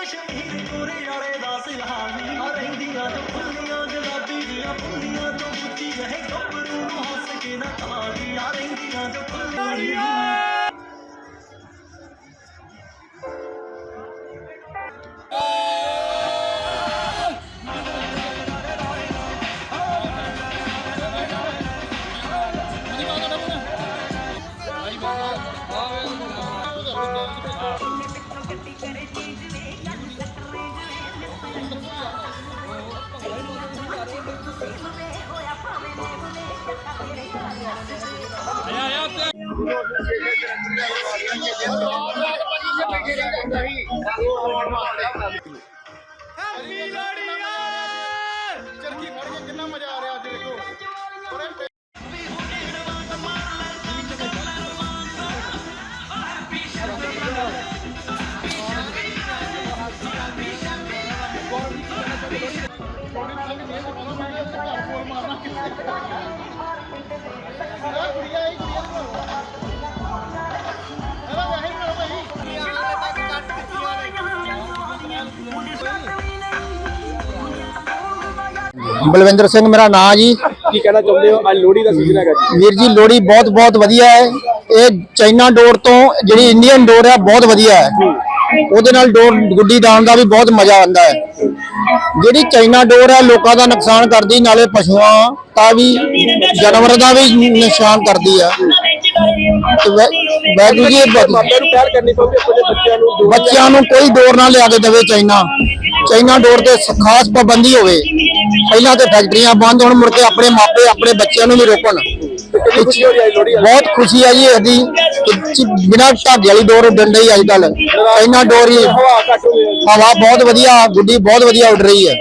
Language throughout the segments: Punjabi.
ਕਸ਼ਮੀਰ ਕੋਰੇ ਵਾਲੇ ਦਾ ਸਿਹਾਨੀ ਆ ਰਹਿੰਦੀਆਂ ਜੋ ਫੁੱਲੀਆਂ ਗੁਲਾਬੀ ਦੀਆਂ ਫੁੱਲੀਆਂ ਤੋਂ ਉੱਚੀ ਰਹੇ, ਗੱਭਰੂ ਨੂੰ ਹੱਸ ਕੇ ਨਾ ਕਹਾਣੀ ਆ ਰਹਿੰਦੀਆਂ ਜੋ ਫੁੱਲੀਆਂ ਚਰਖੀ ਫੜ ਕੇ ਕਿੰਨਾ ਮਜ਼ਾ ਆ ਰਿਹਾ ਬਲਵਿੰਦਰ ਸਿੰਘ ਮੇਰਾ ਨਾਮ ਜੀ। ਕੀ ਕਹਿਣਾ ਚਾਹੁੰਦੇ ਹੋ? ਅੱਜ ਲੋਹੜੀ ਦਾ ਸੀਜ਼ਨ ਹੈਗਾ ਜੀ। ਵੀਰ ਜੀ ਲੋਹੜੀ ਬਹੁਤ ਬਹੁਤ ਵਧੀਆ ਹੈ। ਇਹ ਚਾਈਨਾ ਡੋਰ ਤੋਂ ਜਿਹੜੀ ਇੰਡੀਅਨ ਡੋਰ ਹੈ ਬਹੁਤ ਵਧੀਆ ਹੈ। ਉਹਦੇ ਨਾਲ ਡੋਰ ਗੁੱਡੀ ਡਾਉਣ ਦਾ ਵੀ ਬਹੁਤ ਮਜ਼ਾ ਆਉਂਦਾ ਹੈ। ਜਿਹੜੀ ਚਾਈਨਾ ਡੋਰ ਹੈ ਲੋਕਾਂ ਦਾ ਨੁਕਸਾਨ ਕਰਦੀ ਨਾਲੇ ਪਸ਼ੂਆਂ ਦਾ ਵੀ ਜਾਨਵਰ ਦਾ ਵੀ ਨੁਕਸਾਨ ਕਰਦੀ ਹੈ। ਤੇ ਵੈ- ਵਾਹਿਗੁਰੂ ਜੀ ਮਾਪਿਆਂ ਨੂੰ ਪਹਿਲ ਕਰਨੀ ਪਊਗੀ ਆਪਣੇ ਬੱਚਿਆਂ ਨੂੰ ਬੱਚਿਆਂ ਨੂੰ ਕੋਈ ਡੋਰ ਨਾ ਲਿਆ ਕੇ ਦੇਵੇ ਚਾਈਨਾ। ਚਾਈਨਾ ਡੋਰ ਤੇ ਖਾਸ ਪਾਬੰਦੀ ਹੋਵੇ। ਪਹਿਲਾਂ ਤੇ ਫੈਕਟਰੀਆਂ ਬੰਦ ਹੋਣ, ਮੁੜ ਕੇ ਆਪਣੇ ਮਾਪੇ, ਆਪਣੇ ਬੱਚਿਆਂ ਨੂੰ ਵੀ ਰੋਕਣ। ਬਹੁਤ ਖੁਸ਼ੀ ਹੈ ਜੀ ਇਹਦੀ ਬਿਨਾਂ ਧਾਗੇ ਵਾਲੀ ਡੋਰ ਉੱਡਣ ਡਈ ਅੱਜ ਕੱਲ ਚਾਈਨਾ ਡੋਰ ਹੀ। ਹਵਾ ਬਹੁਤ ਵਧੀਆ, ਗੁੱਡੀ ਬਹੁਤ ਵਧੀਆ ਉੱਡ ਰਹੀ ਹੈ।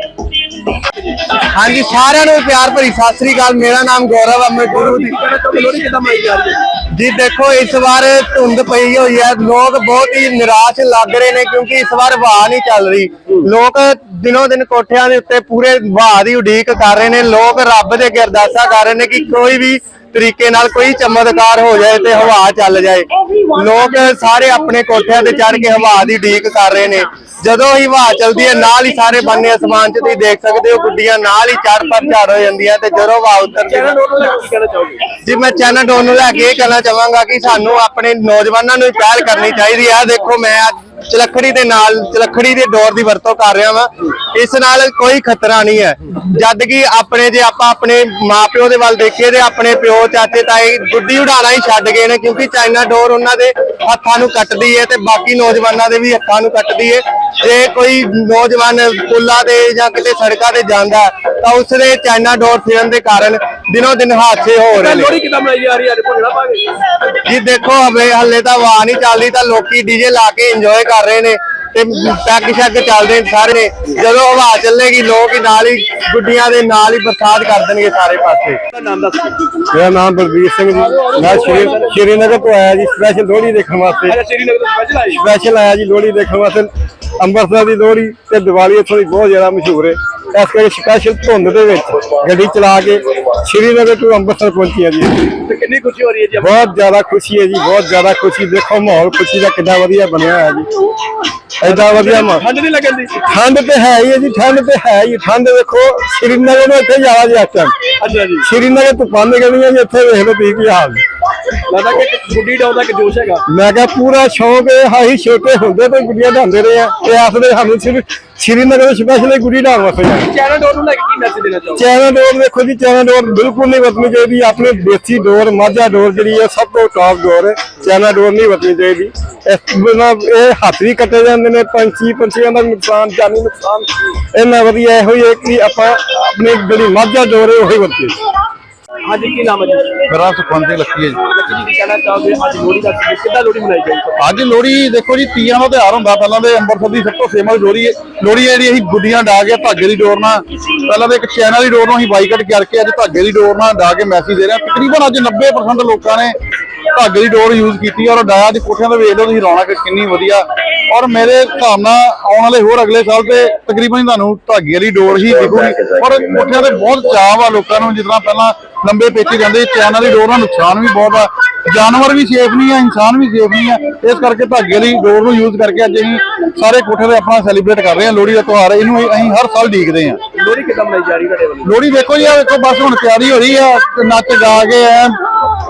ਹਾਂਜੀ, ਸਾਰਿਆਂ ਨੂੰ ਪਿਆਰ ਭਰੀ ਸਤਿ ਸ੍ਰੀ ਅਕਾਲ। ਮੇਰਾ ਨਾਮ ਗੌਰਵ ਹੈ, ਮੈਂ ਗੁਰੂ ਦੀ ਲੋਹੜੀ ਕਿਦਾਂ ਮਨਾਈ ਜਾ ਰਹੀ ਹੈ ਜੀ ਦੇਖੋ, ਇਸ ਵਾਰ ਧੁੰਦ ਪਈ ਹੋਈ ਹੈ। ਲੋਕ ਬਹੁਤ ਹੀ ਨਿਰਾਸ਼ ਲੱਗ ਰਹੇ ਨੇ ਕਿਉਂਕਿ ਇਸ ਵਾਰ ਹਵਾ ਨਹੀਂ ਚੱਲ ਰਹੀ। ਲੋਕ ਦਿਨੋ ਦਿਨ ਕੋਠਿਆਂ ਦੇ ਉੱਤੇ ਪੂਰੇ ਹਵਾ ਦੀ ਉਡੀਕ ਕਰ ਰਹੇ ਨੇ। ਲੋਕ ਰੱਬ ਦੇ ਅੱਗੇ ਅਰਦਾਸਾਂ ਕਰ ਰਹੇ ਨੇ ਕਿ ਕੋਈ ਵੀ ਤਰੀਕੇ ਨਾਲ ਕੋਈ ਚਮਤਕਾਰ ਹੋ ਜਾਏ ਤੇ ਹਵਾ ਚੱਲ ਜਾਏ। ਲੋਕ ਸਾਰੇ ਆਪਣੇ ਕੋਠਿਆਂ ਤੇ ਚੜ ਕੇ ਹਵਾ ਦੀ ਉਡੀਕ ਕਰ ਰਹੇ ਨੇ। ਜਦੋਂ ਹੀ ਹਵਾ ਚਲਦੀ ਹੈ ਨਾਲ ਹੀ ਸਾਰੇ ਬੰਨੇ ਅਸਮਾਨ 'ਚ ਤੁਸੀਂ ਦੇਖ ਸਕਦੇ ਹੋ ਗੁੱਡੀਆਂ ਨਾਲ ਹੀ ਚੜ ਪਰ ਝੜ ਹੋ ਜਾਂਦੀਆਂ ਤੇ ਜਦੋਂ ਹਵਾ ਉਤਰਦੀ ਹੈ ਜੀ ਮੈਂ ਚੈਨਲ ਡੋਨ ਨੂੰ ਲੈ ਕੇ ਇਹ ਕਹਿਣਾ ਚਾਹਾਂਗਾ ਕਿ ਸਾਨੂੰ ਆਪਣੇ ਨੌਜਵਾਨਾਂ ਨੂੰ ਪਹਿਲ ਕਰਨੀ ਚਾਹੀਦੀ ਹੈ। ਦੇਖੋ ਮੈਂ ਅੱਜ ਚਲਖੜੀ ਦੇ ਨਾਲ, ਚਲਖੜੀ ਦੇ ਡੋਰ ਦੀ ਵਰਤੋਂ ਕਰ ਰਿਹਾ ਵਾਂ। ਇਸ ਨਾਲ ਕੋਈ ਖਤਰਾ ਨਹੀਂ ਹੈ। ਜਦ ਕਿ ਆਪਣੇ ਜੇ ਆਪਾਂ ਆਪਣੇ ਮਾਪਿਓ ਦੇ ਵੱਲ ਦੇਖੀਏ ਤੇ ਆਪਣੇ ਪਿਓ, ਚਾਚੇ, ਤਾਏ ਗੁੱਡੀ ਉਡਾਣਾ ਹੀ ਛੱਡ ਗਏ ਨੇ ਕਿਉਂਕਿ ਚਾਈਨਾ ਡੋਰ ਉਹਨਾਂ ਦੇ ਹੱਥਾਂ ਨੂੰ ਕੱਟਦੀ ਹੈ ਤੇ ਬਾਕੀ ਨੌਜਵਾਨਾਂ ਦੇ ਵੀ ਹੱਥਾਂ ਨੂੰ ਕੱਟਦੀ ਹੈ ਜੇ ਕੋਈ ਨੌਜਵਾਨ ਪੁੱਲਾਂ ਤੇ ਜਾਂ ਕਿਤੇ ਸੜਕਾਂ ਤੇ ਜਾਂਦਾ, ਤਾਂ ਉਸ ਦੇ ਚਾਈਨਾ ਡੋਰ ਫਿਰਨ ਦੇ ਕਾਰਨ ਦਿਨੋਂ ਦਿਨ ਹਾਦਸੇ ਹੋ ਰਹੇ ਨੇ। ਲੋਹੜੀ ਕਿਦਾਂ ਮਨਾਈ ਜਾ ਰਹੀ ਹੈ ਅੱਜ ਭੰਗੜਾ ਪਾ ਕੇ ਜੀ ਦੇਖੋ ਹਵੇ ਹੱਲੇ ਤਾਂ ਹਵਾ ਨਹੀਂ ਚੱਲਦੀ ਤਾਂ ਲੋਕੀ ਡੀਜੇ ਲਾ ਕੇ ਇੰਜੋਏ ਕਰ ਰਹੇ ਨੇ ਤੇ ਪੈਗ ਸ਼ੈਗ ਚੱਲਦੇ ਨੇ ਸਾਰੇ ਨੇ। ਜਦੋਂ ਹਵਾ ਚੱਲੇਗੀ ਲੋਕ ਹੀ ਨਾਲ ਹੀ ਗੁੱਡੀਆਂ ਦੇ ਨਾਲ ਹੀ ਬਰਸਾਤ ਕਰ ਦੇਣਗੇ ਸਾਰੇ ਪਾਸੇ। ਮੇਰਾ ਨਾਮ ਬਲਬੀਰ ਸਿੰਘ ਜੀ। ਮੈਂ ਸ਼੍ਰੀ ਸ਼੍ਰੀਨਗਰ ਤੋਂ ਆਇਆ ਜੀ ਸਪੈਸ਼ਲ ਲੋਹੜੀ ਦੇਖਣ ਵਾਸਤੇ। ਅੱਛਾ ਸ੍ਰੀਨਗਰ ਤੋਂ ਸਪੈਸ਼ਲ ਆਈ ਸਪੈਸ਼ਲ ਆਇਆ ਜੀ ਲੋਹੜੀ ਦੇਖਣ ਵਾਸਤੇ। ਅੰਮ੍ਰਿਤਸਰ ਦੀ ਲੋਹੜੀ ਤੇ ਦੀਵਾਲੀ ਇੱਥੋਂ ਦੀ ਬਹੁਤ ਜ਼ਿਆਦਾ ਮਸ਼ਹੂਰ ਹੈ। ਇਸ ਕਰਕੇ ਸਪੈਸ਼ਲ ਧੁੰਦ ਦੇ ਵਿੱਚ ਗੱਡੀ ਚਲਾ ਕੇ ਸ਼੍ਰੀਨਗਰ ਤੋਂ ਅੰਮ੍ਰਿਤਸਰ ਪਹੁੰਚੀ ਹਾਂ ਜੀ। ਤੇ ਕਿੰਨੀ ਖੁਸ਼ੀ ਹੋ ਰਹੀ ਹੈ ਜੀ ਬਹੁਤ ਜ਼ਿਆਦਾ ਖੁਸ਼ੀ ਹੈ ਜੀ ਬਹੁਤ ਜ਼ਿਆਦਾ ਖੁਸ਼ੀ। ਦੇਖੋ ਮਾਹੌਲ ਖੁਸ਼ੀ ਦਾ ਕਿੰਨਾ ਵਧੀਆ ਬਣਿਆ ਹੋਇਆ ਜੀ। ਐਡਾ ਵਧੀਆ ਮਾਹੌਲ। ਠੰਡ ਨਹੀਂ ਲੱਗਦੀ ਠੰਡ ਤੇ ਹੈ ਹੀ ਹੈ ਜੀ ਠੰਡ ਤੇ ਹੈ ਹੀ। ਠੰਡ ਦੇਖੋ ਸ਼੍ਰੀਨਗਰ ਨੂੰ ਇੱਥੇ ਜਾਵਾ ਜੀ ਅੱਛਾ ਜੀ ਸ਼੍ਰੀਨਗਰ ਤੋਂ ਨਿਕਲਣੀਆਂ ਜੀ ਇੱਥੇ ਵੇਖ ਲਓ ਤੁਸੀਂ ਕੀ ਹਾਲ। ਜੀ ਲੱਗਦਾ ਕਿ ਗੁੱਡੀ ਡਾਉਣ ਦਾ ਇੱਕ ਜੋਸ਼ ਹੈਗਾ। ਮੈਂ ਕਿਹਾ ਪੂਰਾ ਸ਼ੌਕ ਹੈ ਹਾਈ ਛੋਟੇ ਹੁੰਦੇ ਤੋਂ ਗੁੱਡੀਆਂ ਢਾਉਂਦੇ ਰਹੇ ਆ। ਤੇ ਆਸਦੇ ਸਾਨੂੰ ਸਿਰਫ ਸ਼੍ਰੀਨਗਰ ਦੇ ਸਪੈਸ਼ਲ ਗੁੱਡੀ ਢਾਉਣ ਵਾਸਤੇ ਜਾਣਾ। ਚੈਨਲ ਡੋਰ ਨੂੰ ਲੈ ਕੇ ਕੀ ਮੈਸੇਜ ਦੇਣਾ ਚਾਹੋਗੇ? ਚੈਨਾ ਡੋਰ ਦੇਖੋ ਜੀ ਚੈਨਾ ਡੋਰ ਬਿਲਕੁਲ ਨਹੀਂ ਵਰਤਣੀ ਚਾਹੀਦੀ। ਆਪਣੇ ਦੇਸੀ ਡੋਰ ਮਾਝਾ ਡੋਰ ਜਿਹੜੀ ਹੈ ਸਭ ਤੋਂ ਟੌਪ ਡੋਰ ਹੈ। ਚੈਨਾ ਡੋਰ ਨਹੀਂ ਵਰਤਣੀ ਚਾਹੀਦੀ। ਇਸ ਬਿਨਾਂ ਇਹ ਹੱਥ ਵੀ ਕੱਟੇ ਜਾਂਦੇ ਨੇ ਪੰਛੀ ਪੰਛੀਆਂ ਦਾ ਨੁਕਸਾਨ ਜਾਨੀ ਨੁਕਸਾਨ। ਇਹਨਾਂ ਵਧੀਆ ਇਹੋ ਹੀ ਹੈ ਕਿ ਆਪਾਂ ਆਪਣੀ ਜਿਹੜੀ ਮਾਝਾ ਡੋਰ ਹੈ ਉਹੀ ਵਰਤੀਏ। ਅੱਜ ਕੀ ਨਾਮ ਹੈ ਜੀ? ਮੇਰਾ ਸੁਖਵੰਤ ਲੱਕੀ ਹੈ ਜੀ। ਲੱਕੀ ਜੀ ਕੀ ਕਹਿਣਾ ਚਾਹੋਗੇ ਅੱਜ ਲੋਹੜੀ ਦਾ ਕਿੱਦਾਂ ਲੋਹੜੀ ਮਨਾਈ ਜਾਏਗੀ ਅੱਜ ਲੋਹੜੀ ਦੇਖੋ ਜੀ ਤੀਆਂ ਦਾ ਤਿਉਹਾਰ ਹੁੰਦਾ। ਪਹਿਲਾਂ ਤੇ ਅੰਮ੍ਰਿਤਸਰ ਦੀ ਸਭ ਤੋਂ ਫੇਮਸ ਲੋਹੜੀ ਹੈ। ਲੋਹੜੀ ਹੈ ਜਿਹੜੀ ਅਸੀਂ ਗੁੱਡੀਆਂ ਡਾ ਕੇ ਧਾਗੇ ਦੀ ਡੋਰ ਨਾਲ ਪਹਿਲਾਂ ਤੇ ਇੱਕ ਚੈਨਲ ਦੀ ਡੋਰ ਨਾਲ ਅਸੀਂ ਬਾਈਕਾਟ ਕਰਕੇ ਅੱਜ ਧਾਗੇ ਦੀ ਡੋਰ ਨਾਲ ਡਾ ਕੇ ਮੈਸੇਜ ਦੇ ਰਹੇ ਹਾਂ। ਤਕਰੀਬਨ ਅੱਜ 90% ਲੋਕਾਂ ਨੇ ਧਾਗੇ ਦੀ ਡੋਰ ਯੂਜ਼ ਕੀਤੀ ਔਰ ਡਾਇਆ ਦੀ ਕੋਠਿਆਂ ਤੇ ਵੇਖ ਲਓ ਤੁਸੀਂ ਰੌਣਕ ਕਿੰਨੀ ਵਧੀਆ। ਔਰ ਮੇਰੇ ਹਿਸਾਬ ਨਾਲ ਆਉਣ ਵਾਲੇ ਹੋਰ ਅਗਲੇ ਸਾਲ ਤੇ ਤਕਰੀਬਨ ਤੁਹਾਨੂੰ ਧਾਗੇ ਵਾਲੀ ਡੋਰ ਹੀ ਦਿਖੂਗੀ। ਔਰ ਕੋਠਿਆਂ ਤੇ ਬਹੁਤ ਚਾਅ ਵਾ ਲੋਕਾਂ ਨੂੰ ਜਿੱਦਾਂ ਪਹਿਲਾਂ ਲੰਬੇ ਪੇਚੇ ਜਾਂਦੇ ਚੈਨਲ ਦੀ ਡੋਰ ਨਾਲ ਨੁਕਸਾਨ ਵੀ ਬਹੁਤ ਆ। ਜਾਨਵਰ ਵੀ ਸੇਫ ਨਹੀਂ ਆ ਇਨਸਾਨ ਵੀ ਸੇਫ ਨਹੀਂ ਆ। ਇਸ ਕਰਕੇ ਧਾਗੇ ਦੀ ਡੋਰ ਨੂੰ ਯੂਜ਼ ਕਰਕੇ ਅੱਜ ਅਸੀਂ ਸਾਰੇ ਕੋਠੇ ਤੇ ਆਪਣਾ ਸੈਲੀਬ੍ਰੇਟ ਕਰ ਰਹੇ ਹਾਂ ਲੋਹੜੀ ਦਾ ਤਿਉਹਾਰ। ਇਹਨੂੰ ਅਸੀਂ ਹਰ ਸਾਲ ਡੀਕਦੇ ਹਾਂ। ਲੋਹੜੀ ਕਿੱਦਾਂ ਮਨਾਈ ਜਾ ਰਹੀ ਤੁਹਾਡੇ ਵੱਲੋਂ? ਲੋਹੜੀ ਦੇਖੋ ਜੀ ਆ ਵੇਖੋ, ਬਸ ਹੁਣ ਤਿਆਰੀ ਹੋ ਰਹੀ ਆ, ਤੇ ਨੱਚ ਗਾ ਕੇ ਐ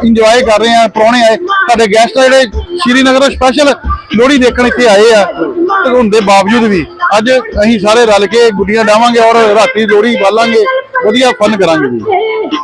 ਇੰਜੋਏ ਕਰ ਰਹੇ ਆ, ਪ੍ਰਾਹੁਣੇ ਆਏ। ਸਾਡੇ ਗੈਸਟ ਜਿਹੜੇ ਸ਼੍ਰੀਨਗਰ ਸਪੈਸ਼ਲ ਲੋਹੜੀ ਦੇਖਣ ਇੱਥੇ ਆਏ ਆ, ਤੇ ਹੁਣ ਦੇ ਬਾਵਜੂਦ ਵੀ ਅੱਜ ਅਸੀਂ ਸਾਰੇ ਰਲ ਕੇ ਗੁੱਡੀਆਂ ਡਾਵਾਂਗੇ ਔਰ ਰਾਤੀ ਲੋਹੜੀ ਬਾਲਾਂਗੇ, ਵਧੀਆ ਫਨ ਕਰਾਂਗੇ ਜੀ।